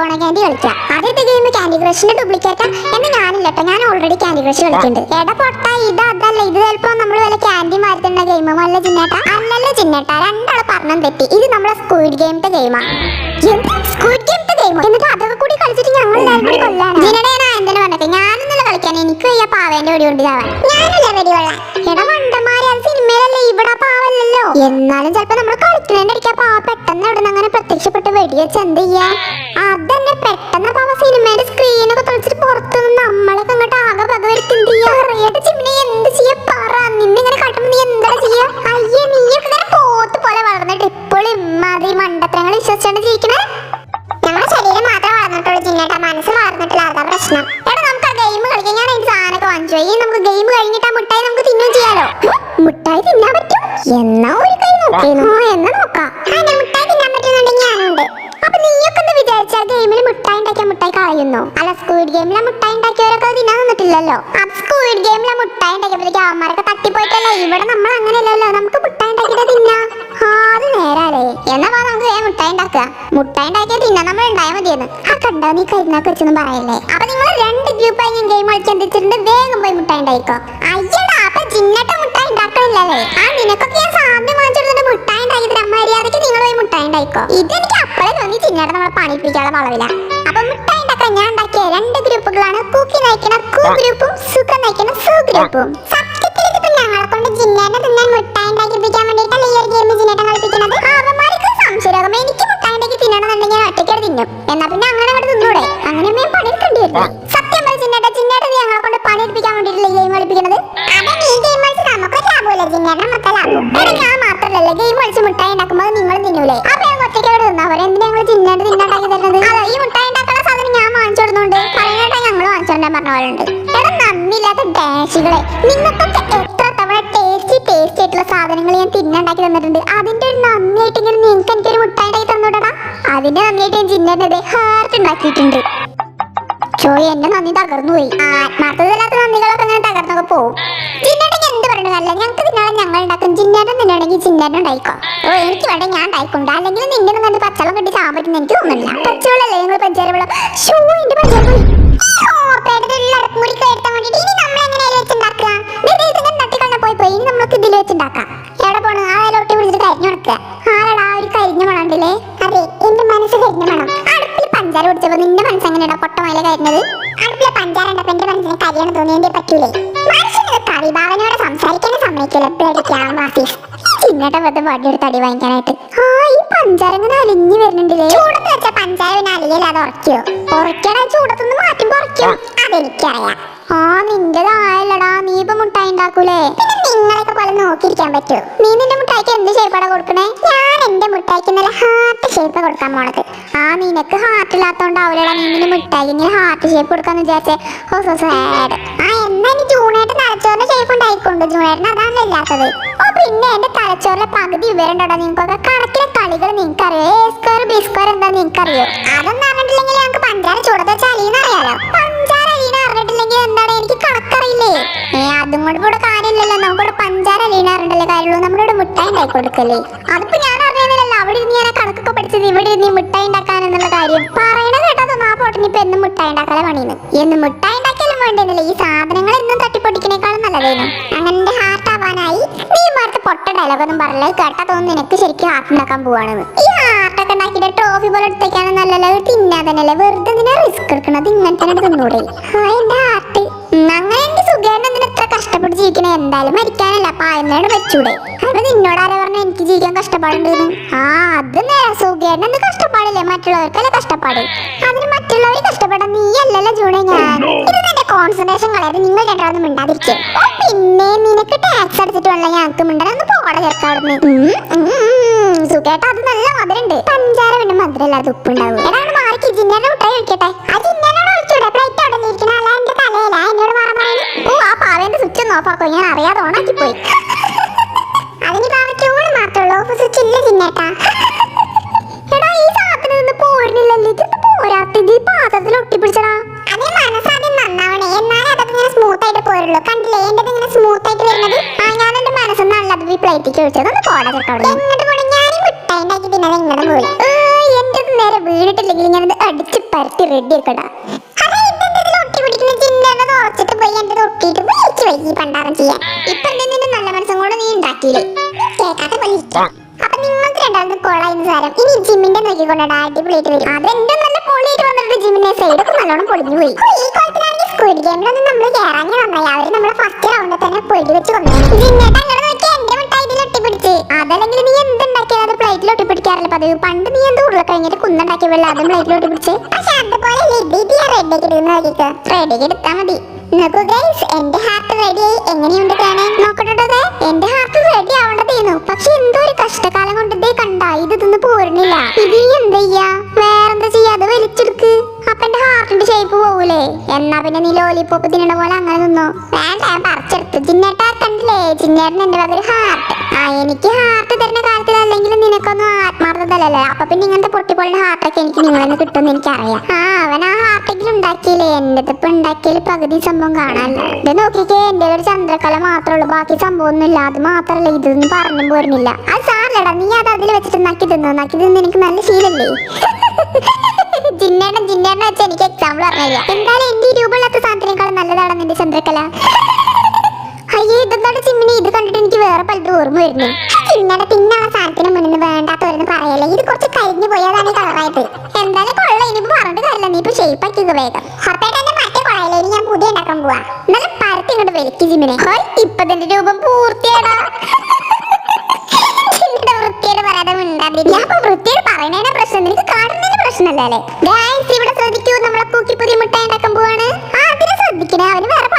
ഐക്കോണ candy കളിക്കാം. ആദ്യത്തെ game candy ക്രഷിന്റെ ഡ്യൂപ്ലിക്കേറ്റാ എന്ന് ഞാനില്ല കേട്ടോ ഞാൻ ഓൾറെഡി കാൻഡി ക്രഷ് കളിക്കുന്നുണ്ട്. എടാ പൊട്ട ഇത് അതല്ല. ഇത് ചിലപ്പോ നമ്മൾ വല്ല കാൻഡി മാറ്റുന്ന ഗെയിം അല്ല ചിന്നേട്ട. അല്ലല്ല ചിന്നേട്ട രണ്ടാൾ പറഞ്ഞും തെറ്റി. ഇത് നമ്മളെ സ്ക്വിഡ് ഗെയിമത്തെ ഗെയിമാ സ്ക്വിഡ് ഗെയിമത്തെ ഗെയിം എന്നിട്ട് അതൊക്കെ കൂടി കളിച്ചിട്ട് ഞങ്ങൾ എല്ലാവരും കൊല്ലാണ് ജിനടെ ഞാൻ എന്തിനു പറഞ്ഞത് ഞാനൊന്നല്ല കളിക്കാൻ എനിക്ക് വയ്യ പാവേന്റെ ഓടി കൊണ്ട് ചാവാൻ ഞാനല്ല വെടി കൊള്ളാൻ. എടാ ഇവിടെ പാവല്ലല്ലോ എന്നാലും ചിലപ്പോ നമ്മൾ കളിക്കണേണ്ടിരിക്കാ പാവ പെട്ടെന്ന് അവിടെ നിന്ന് അങ്ങനെ പ്രത്യക്ഷപ്പെട്ട് വെടിവെച്ച് എന്ത് ചെയ്യാ? അതന്നെ പെട്ടെന്ന് പാവ സിനിമയുടെ സ്ക്രീനൊക്കെ തുളച്ചിട്ട് പുറത്തുനിന്ന് നമ്മളൊക്കെ അങ്ങോട്ട് ആകെ പകവരുത്തി എന്ത് ചെയ്യാ? അറിയാട്ട് ചിമ്മിനെ എന്ത് ചെയ്യാ? പറ. നിന്നിങ്ങനെ കാട്ടുമ്പോ നീ എന്താ ചെയ്യാ? അയ്യേ നീയൊക്കെ ഇങ്ങനെ പോത്ത് പോലെ വളർന്നിട്ട് ഇപ്പോഴും ഇമ്മാതിരി മണ്ടത്തരങ്ങൾ വിശ്വസിച്ചാണ് ജീവിക്കണേ. നമ്മുടെ ശരീരം മാത്രം വളർന്നിട്ടുള്ളൂ ചിന്നേട്ടാ മനസ്സ് വളർന്നിട്ടില്ല. അതാ പ്രശ്നം. എടാ നമുക്ക് ആ ഗെയിം കളിക്കാൻ ഞാൻ അതിന്റെ സാധനമൊക്കെ വാങ്ങിച്ചു. നമുക്ക് ഗെയിം കഴിഞ്ഞിട്ട് ആ മുട്ടായി നമുക്ക് തിന്നുകയും ചെയ്യാലോ. മുട്ടായി തിന്നാൻ പറ്റും. എന്നാ ഒരു കൈ നോക്കിയിരുന്നു ആ എന്നാ നോക്കാം. മുട്ടായി തിന്നാൻ പറ്റുന്നുണ്ടെങ്കിൽ ഞാനുണ്ട്. അപ്പൊ നീയൊക്കെ എന്താ വിചാരിച്ച ഗെയിമിൽ മുട്ടായി ഉണ്ടാക്കിയ മുട്ടായി കളയുന്നു? അല്ല സ്ക്വിഡ് ഗെയിമിലെ മുട്ടായി ഉണ്ടാക്കിയവരൊക്കെ അത് തിന്നാൻ നിന്നിട്ടില്ലല്ലോ? അപ്പൊ സ്ക്വിഡ് ഗെയിമിലെ മുട്ടായി ഉണ്ടാക്കിയപ്പോഴത്തേക്ക് അവന്മാരൊക്കെ തട്ടിപ്പോയിട്ടല്ലേ? ഇവിടെ നമ്മൾ അങ്ങനെയല്ലല്ലോ നമുക്ക് മുട്ടായി ഉണ്ടാക്കിയിട്ട് തിന്നാം. ആ അത് നേരാലേ. എന്നാ വാ നമുക്ക് വേഗം മുട്ടായി ഉണ്ടാക്കുക. മുട്ടായി ഉണ്ടാക്കിയാൽ തിന്നാൻ നമ്മൾ ഉണ്ടായാൽ മതിയെന്ന്. ആ കണ്ടോ നീ കരുന്നാക്ക് വെച്ചൊന്നും പറയല്ലേ? അപ്പൊ നിങ്ങൾ രണ്ട് ഗ്രൂപ്പായി ഞാൻ ഗെയിം കളിക്കാൻ തിരിച്ചിട്ടുണ്ട് വേഗം പോയി മുട്ടായി ഉണ്ടായിക്കോ അയ്യടാ ജിന്നട്ട മുട്ടായി ഉണ്ടാക്കണില്ലല്ലേ? ആ നിനക്കൊക്കെ ഞാൻ സാധ്യത വാങ്ങിച്ചെടുത്തിട്ട് മുട്ടായി ഉണ്ടാക്കി തരാം നിങ്ങൾ പോയി മുട്ടായി ഉണ്ടായിക്കോ ഇതെനിക്ക് അപ്പോഴേ തോന്നി ചിന്നേട്ട നമ്മളെ പണിപ്പിക്കാനുള്ള വളവില്ല അപ്പൊ മുട്ടായി ഉണ്ടാക്കാൻ ഞാൻ ഉണ്ടാക്കിയ രണ്ട് ഗ്രൂപ്പുകളാണ്. കൂക്കി നയിക്കുന്ന കൂ ഗ്രൂപ്പും സുഖം നയിക്കുന്ന സു ഗ്രൂപ്പും സത്യത്തിൽ ഇതിപ്പോ ഞങ്ങളെ കൊണ്ട് ജിന്നേനെ തിന്നാൻ മുട്ടായി ഉണ്ടാക്കിപ്പിക്കാൻ ഈ ഒരു ഗെയിം ജിന്നേട്ടൻ കളിപ്പിക്കുന്നത്? അവന്മാർക്ക് സംശയരോഗം എനിക്ക് മുട്ടായി ഉണ്ടാക്കി തിന്നണമെന്നുണ്ടെങ്കിൽ ഒറ്റയ്ക്കട് തിന്നും. എന്നാ പിന്നെ അങ്ങനെ അങ്ങോട്ട് തിന്നൂടെ? അങ്ങനെ ഞാൻ പണിയെടുക്കേണ്ടി വരും മുട്ടായി ഉണ്ടാക്കുമ്പോൾ നിങ്ങൾ തിന്നൂലേ? അപ്പൊ ഞാൻ ഒറ്റയ്ക്കോട് തിന്നാ പോലെ എന്തിനാ ഞങ്ങൾ തരുന്നത്? അതെ ഈ ഉണ്ടാക്കുന്ന സാധനം ഞാൻ വാങ്ങിച്ചു പറയുന്നേട്ടാ ഞങ്ങൾ വാങ്ങിച്ചോണ്ടാൻ പറഞ്ഞ പോലെ ഉണ്ട്. എടാ നന്ദിയില്ലാത്ത ഡാഷുകളെ നിങ്ങൾക്കൊക്കെ എത്ര തവണ ടേസ്റ്റി ഞാൻ തിന്നുണ്ടാക്കി തന്നിട്ടുണ്ട്. അതിന്റെ ഒരു നന്ദിയായിട്ട് ഇങ്ങനെ നിങ്ങൾക്ക് എനിക്കൊരു ഉണ്ടാക്കി തന്നൂടടാ. അതിന്റെ നന്ദിയായിട്ട് ഞാൻ ചിന്നേട്ടത് ഹാർട്ട് ഉണ്ടാക്കിയിട്ടുണ്ട്. ചോയ് എന്റെ നന്ദി തകർന്നു പോയി ആത്മാർത്ഥതയില്ലാത്ത നന്ദികളൊക്കെ അങ്ങനെ തകർന്നൊക്കെ പോവും. അല്ല ഞങ്ങൾക്ക് തിന്നാളെ ഞങ്ങൾ ഉണ്ടാക്കും. ചിന്നേട്ടൻ തിന്നണമെങ്കിൽ ചിന്നേട്ടൻ ഉണ്ടായിക്കോ. ഓ എനിക്ക് വേണ്ട ഞാൻ ഉണ്ടായിക്കൊണ്ട്. അല്ലെങ്കിൽ നിന്റെ ഒന്നും കണ്ട് പച്ചവെള്ളം കെട്ടി ചാൻ എനിക്ക് തോന്നുന്നില്ല. പച്ചവെള്ളല്ലേ നിങ്ങൾ പഞ്ചാര വെള്ളം? ഷൂ എന്റെ പഞ്ചാര പഞ്ചാര കുടിച്ചപ്പോ നിന്റെ മനസ്സ് എങ്ങനെടാ പൊട്ടമയില കരിഞ്ഞത്? അടുപ്പിലെ പഞ്ചാര ഉണ്ടപ്പോ എന്റെ മനസ്സിന് കരിയാണ് തോന്നിയതിന്റെ പറ്റൂലേ? കറിഭാവനയോട് പേടിക്കാം മാസീസ് ചിന്നട്ട വെറുതെ വടിയെടുത്ത് അടി വാങ്ങിക്കാനായിട്ട്. ആ ഈ പഞ്ചാര ഇങ്ങനെ അലിഞ്ഞു വരുന്നുണ്ടല്ലേ? ചൂടത്ത് വെച്ച പഞ്ചാര പിന്നെ അലിയല്ലാതെ ഉറക്കിയോ ഉറക്കണ ചൂടത്തുനിന്ന് മാറ്റുമ്പോ ഉറക്കും അതെനിക്കറിയാം. ആ നിന്റേതായല്ലടാ. നീ ഇപ്പൊ മുട്ടായി ഉണ്ടാക്കൂലേ? പിന്നെ നിങ്ങളൊക്കെ പോലെ നോക്കിയിരിക്കാൻ പറ്റൂ? നീ നിന്റെ മുട്ടായിക്ക് എന്ത് ഷേപ്പാടാ കൊടുക്കണേ? ഞാൻ എന്റെ മുട്ടായിക്ക് നല്ല ഹാർട്ട് ഷേപ്പ് കൊടുക്കാൻ പോണത്. ആ നിനക്ക് ഹാർട്ട് ഇല്ലാത്തോണ്ടാവില്ലടാ നീ നിന്റെ മുട്ടായിക്ക് ഇങ്ങനെ ഹാർട്ട് ഷേപ്പ് കൊടുക്കാന്ന് വിചാരിച്ചേ. Oh so sad. ആ എന്നാ ഇനി ജൂണേട്ടൻ തലച്ചോറിന്റെ ഷേപ്പ് ഉണ്ടായിക്കൊണ്ട്. ജൂണേട്ടൻ അതാണല്ലോ ഇല്ലാത്തത്. ഓ പിന്നെ എന്റെ തലച്ചോറിലെ പകുതി വിവരണ്ടോടാ നിങ്ങൾക്കൊക്കെ? കണക്കിലെ കളികൾ നിങ്ങൾക്കറിയോ? എ സ്ക്വയർ ബി സ്ക്വയർ എന്താ നിങ്ങൾക്കറിയോ? അതൊന്നും അറിഞ്ഞിട്ടില്ലെങ്കിൽ ഞങ്ങൾക്ക് പഞ്ചാര ചൂടത്തെ ചളിന്ന് അറിയാലോ. പഞ്ചാര അലീന അറിഞ്ഞിട്ടില്ലെങ്കിൽ എന്താണ്? എനിക്ക് കണക്കറിയില്ലേ? ഏ അതും കൂടെ ഇവിടെ കാര്യമില്ലല്ലോ. നമുക്കിവിടെ പഞ്ചാര അലീന അറിഞ്ഞിട്ടല്ലേ കാര്യമുള്ളൂ. നമ്മുടെ മുട്ടായി ഉണ്ടാക്കി കൊടുക്കല്ലേ? അതിപ്പോ ഞാൻ അറിയുന്നില്ലല്ലോ അവിടെ ഇരുന്ന് ഞാൻ കണക്കൊക്കെ പഠിച്ചത്. ഇവിടെ ഇരുന്ന് മുട്ടായി ഉണ്ടാക്കാൻ എന്നുള്ള കാര്യം. പറയണ കേട്ടോ ആ പോട്ടിന് ഇപ്പൊ എന്നും മുട്ടായി ഉണ്ടാക്കാതെ പണിയുന്നു എന്ന് മുട്ടായി ഉണ്ടാക്കിയാലും വേണ്ടെന്നില്ല ഈ സാധനങ്ങൾ എന്നും തട്ടിപ്പൊട്ടിക്കണേക്കാളും നല്ലതേനു. പൊട്ട ഡയലോഗ് ഒന്നും പറയല്ലേ കേട്ടാ തോന്നുന്നു നിനക്ക് ശരിക്കും ഹാർട്ട് ഉണ്ടാക്കാൻ പോവാണെന്ന്. ഈ ഹാർട്ടൊക്കെ ഉണ്ടാക്കിയിട്ട് ട്രോഫി പോലെ എടുത്തേക്കാണ് നല്ലല്ലോ? തിന്നാൻ തന്നെയല്ലേ? വെറുതെ നിന്നെ റിസ്ക് എടുക്കണത്? ഇങ്ങനെ തന്നെ തിന്നൂടെ? ആ എന്റെ ഹാർട്ട് അങ്ങനെ എനിക്ക് സുഖേണ്ട ഇത്ര കഷ്ടപ്പെട്ട് ജീവിക്കണേ? എന്തായാലും മരിക്കാനല്ല. പായന്നോട് വെച്ചൂടെ? അപ്പൊ നിന്നോട് ആരാ പറഞ്ഞ? എനിക്ക് ജീവിക്കാൻ കഷ്ടപ്പാടുണ്ടെന്ന്. ആ അത് നേരെ സുഖേണ്ട എന്ത് കഷ്ടപ്പാടില്ലേ? മറ്റുള്ളവർക്കല്ലേ കഷ്ടപ്പാട്. അതിന് മറ്റുള്ളവർ കഷ്ടപ്പെടാൻ നീ അല്ലല്ലോ ജൂണെ ഞാൻ. നിന്റെ കോൺസെൻട്രേഷൻ കളയാതെ നിങ്ങൾ രണ്ടാളൊന്നും മിണ്ടാതിരിക്കും. പിന്നെ നിനക്ക് ടാക്സ് അടച്ചിട്ട് വേണം ഞങ്ങൾക്ക് മിണ്ടാൻ ഒന്ന് പോകണം ചേർക്കാവിടുന്ന് സുഖേട്ടാ അത് നല്ല മധുരണ്ട്. പഞ്ചാര ഉപ്പുണ്ടാവും. മാറി കിജിന്നെ മുട്ടായി കഴിക്കട്ടെ. ആ അല്ല എന്റെ എന്നോട് ഓ ആ സ്വിച്ച് ഞാൻ പോയി. സ്വിച്ച് ഇല്ല ജിന്നേട്ടാ എടാ ഈ പോരുള്ളൂ കണ്ടില്ലേ? എന്റെ ഇങ്ങനെ സ്മൂത്ത് ആയിട്ട് വരുന്നത്? ആ ഞാൻ എന്റെ മനസ്സൊന്നല്ല അത് ഈ പ്ലേറ്റിക്ക് ഒഴിച്ചത്. ഒന്ന് പോടാ ചേട്ടോട് എങ്ങോട്ട് പോണേ? ഞാൻ മിഠായി ഉണ്ടാക്കി പിന്നെ അത് ഇങ്ങോട്ട് പോയി എന്റെ നേരെ വീണിട്ടില്ലെങ്കിൽ ഞാനത് അടിച്ച് പരത്തി റെഡി ആക്കടാ. നല്ല മനസ്സും കൂടെ നീ ഉണ്ടാക്കിയില്ലേ? കേൾക്കാത്ത പോലെ നിങ്ങൾക്ക് രണ്ടാമത് കൊള്ളായിരുന്നു സാരം. ഇനി ജിമ്മിന്റെ നോക്കിക്കൊണ്ടാ അടിപൊളിയായിട്ട് വരും. അതെന്റെ നല്ല പൊളിയായിട്ട് വന്നിട്ട് ജിമ്മിന്റെ സൈഡൊക്കെ നല്ലോണം പൊളിഞ്ഞു പോയി. സ്ക്വിഡ് ഗെയിമിലൊന്നും നമ്മൾ കയറാഞ്ഞ നന്നായി അവർ നമ്മളെ ഫസ്റ്റ് റൗണ്ടിൽ തന്നെ പൊടി വെച്ച് കൊന്നു. അതല്ലെങ്കിൽ നീ എന്തുണ്ടാക്കിയാൽ അത് പ്ലേറ്റിൽ ഒട്ടിപ്പിടിക്കാറില്ല? പതിവ് പണ്ട് നീ എന്ത് ഉരുളക്കിഴങ്ങിട്ട് കുന്നുണ്ടാക്കിയവല്ല അതും പ്ലേറ്റിൽ ഒട്ടിപ്പിടിച്ച്. പക്ഷെ അതുപോലെ ഇത് റെഡിക്ക് നോക്കിക്കോ. റെഡി എടുത്താൽ മതി. നോക്കൂ ഗൈസ് എന്റെ ഹാർട്ട് റെഡി ആയി. എങ്ങനെയുണ്ട് കാണാൻ നോക്കട്ടെ എന്റെ ഹാർട്ട് റെഡി ആവേണ്ടതേനു പക്ഷെ എന്തോ ഒരു കഷ്ടകാലം കൊണ്ട് ദേ കണ്ട ഇത് തിന്ന് പോരണില്ല ഇത് എന്താ പോകൂലേ എന്നാ പിന്നെ നീ ലോലിപ്പോപ്പ് തിന്നണ പോലെ അങ്ങനെ നിന്നോ? വേണ്ട പറിച്ചെടുത്ത്. ചിന്നേട്ടാ കണ്ടില്ലേ? ചിന്നേട്ടൻ എന്റെ പകരം ഹാർട്ട് ആ എനിക്ക് ഹാർട്ട് തരുന്ന കാര്യത്തിൽ അല്ലെങ്കിൽ നിനക്കൊന്നും ആത്മാർത്ഥതല്ലേ അപ്പൊ പിന്നെ ഇങ്ങനത്തെ പൊട്ടിപ്പൊളിന്റെ ഹാർട്ടൊക്കെ എനിക്ക് നിങ്ങളെന്ന് കിട്ടുമെന്ന് എനിക്കറിയാം. ആ അവൻ ആ ഹാർട്ടെങ്കിലും ഉണ്ടാക്കിയില്ലേ? എന്റെ ഇപ്പൊ ഉണ്ടാക്കിയാൽ പകുതി സംഭവം കാണാനല്ല ഇത് നോക്കിക്കേ എന്റെ ഒരു ചന്ദ്രകല മാത്രമേ ഉള്ളൂ. ബാക്കി സംഭവം ഒന്നും ഇല്ല അത് മാത്രല്ല ഇതൊന്നും പറഞ്ഞു പോരുന്നില്ല. അത് സാറിലടാ നീ അത് അതിൽ വെച്ചിട്ട് നക്കി തിന്നു? നക്കി തിന്ന് എനിക്ക് നല്ല ശീലല്ലേ? വെച്ച് എനിക്ക് എക്സാമ്പിൾ പറഞ്ഞില്ല എന്തായാലും എന്റെ ഈ രൂപമുള്ളത്തെ സാധനത്തിനേക്കാളും നല്ലതാണ് നിന്റെ ചന്ദ്രകല. അയ്യേ ഇതെന്താണ് ചിമ്മിനി? ഇത് കണ്ടിട്ട് എനിക്ക് വേറെ പലതും ഓർമ്മ വരുന്നു. ചിന്നയുടെ പിന്നെ ആ സാധനത്തിന് മുന്നിൽ വേണ്ടാത്തവരെന്ന് പറയല്ലേ? ഇത് കുറച്ച് കരിഞ്ഞു പോയതാണ് കളറായത് എന്തായാലും കൊള്ള. ഇനിയിപ്പോ പറഞ്ഞിട്ട് കാര്യമില്ല. നീ ഇപ്പൊ ഷേപ്പ് ആക്കിയത് വേഗം. ഹൊറപ്പായിട്ട് മറ്റേ കൊളയിലെ ഞാൻ പുതിയ ഉണ്ടാക്കാൻ പോവാ. എന്നാലും പരത്തി ഇങ്ങോട്ട് വലിക്ക് ചിമ്മിനെ. ഇപ്പൊ രൂപം പൂർത്തിയാടാ മിണ്ടാതെ പ്രശ്നം. പ്രശ്നമല്ലേ ഇവിടെ ശ്രദ്ധിക്കൂ. നമ്മളെ പൂക്കി പുതിയ മുട്ട ഉണ്ടാക്കാൻ പോവാണ്. ആ അതിനെ ശ്രദ്ധിക്കണേ. അവന് വേറെ